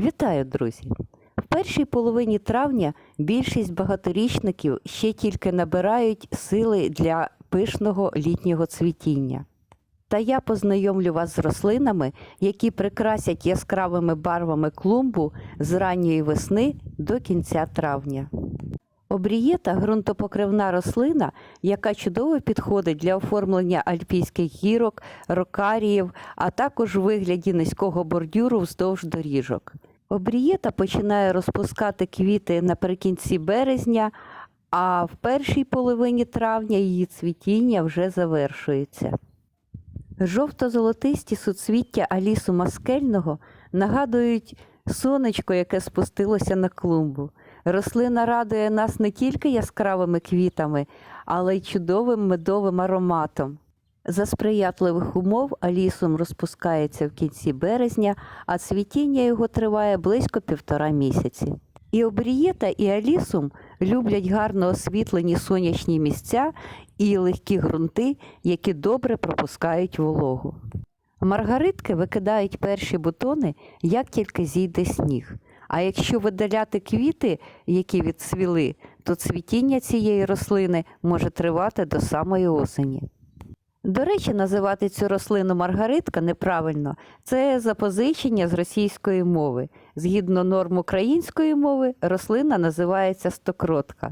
Вітаю, друзі! В першій половині травня більшість багаторічників ще тільки набирають сили для пишного літнього цвітіння. Та я познайомлю вас з рослинами, які прикрасять яскравими барвами клумбу з ранньої весни до кінця травня. Обрієта ґрунтопокривна рослина, яка чудово підходить для оформлення альпійських гірок, рокаріїв, а також у вигляді низького бордюру вздовж доріжок. Обрієта починає розпускати квіти наприкінці березня, а в першій половині травня її цвітіння вже завершується. Жовто-золотисті суцвіття алісу маскельного нагадують сонечко, яке спустилося на клумбу. Рослина радує нас не тільки яскравими квітами, але й чудовим медовим ароматом. За сприятливих умов алісум розпускається в кінці березня, а цвітіння його триває близько півтора місяці. І обрієта, і алісум люблять гарно освітлені сонячні місця і легкі ґрунти, які добре пропускають вологу. Маргаритки викидають перші бутони, як тільки зійде сніг. А якщо видаляти квіти, які відцвіли, то цвітіння цієї рослини може тривати до самої осені. До речі, називати цю рослину маргаритка неправильно. Це запозичення з російської мови. Згідно норм української мови, рослина називається стокротка.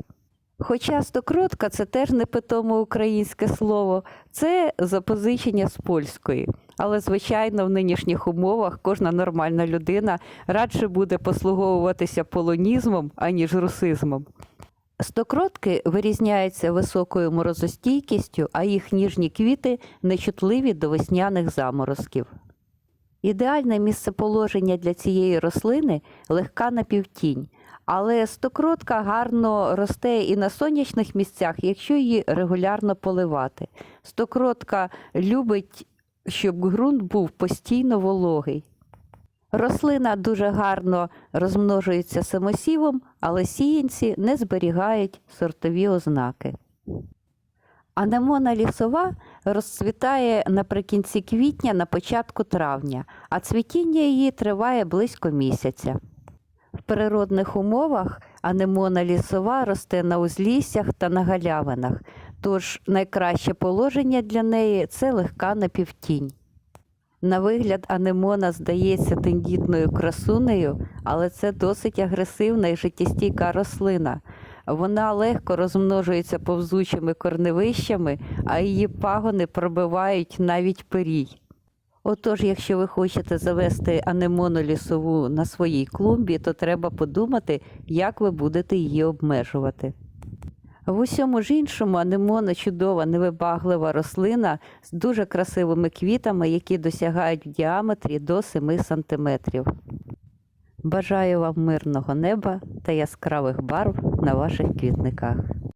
Хоча стокротка це теж не питомо українське слово, це запозичення з польської. Але, звичайно, в нинішніх умовах кожна нормальна людина радше буде послуговуватися полонізмом, аніж русизмом. Стокротки вирізняються високою морозостійкістю, а їх ніжні квіти нечутливі до весняних заморозків. Ідеальне місцеположення для цієї рослини легка напівтінь, але стокротка гарно росте і на сонячних місцях, якщо її регулярно поливати. Стокротка любить, щоб ґрунт був постійно вологий. Рослина дуже гарно розмножується самосівом, але сіянці не зберігають сортові ознаки. Анемона лісова розцвітає наприкінці квітня на початку травня, а цвітіння її триває близько місяця. В природних умовах анемона лісова росте на узліссях та на галявинах, тож найкраще положення для неї це легка напівтінь. На вигляд анемона здається тендітною красунею, але це досить агресивна і життєстійка рослина. Вона легко розмножується повзучими корневищами, а її пагони пробивають навіть пирій. Отож, якщо ви хочете завести анемону лісову на своїй клумбі, то треба подумати, як ви будете її обмежувати. В усьому ж іншому анемона чудова невибаглива рослина з дуже красивими квітами, які досягають в діаметрі до 7 см. Бажаю вам мирного неба та яскравих барв на ваших квітниках.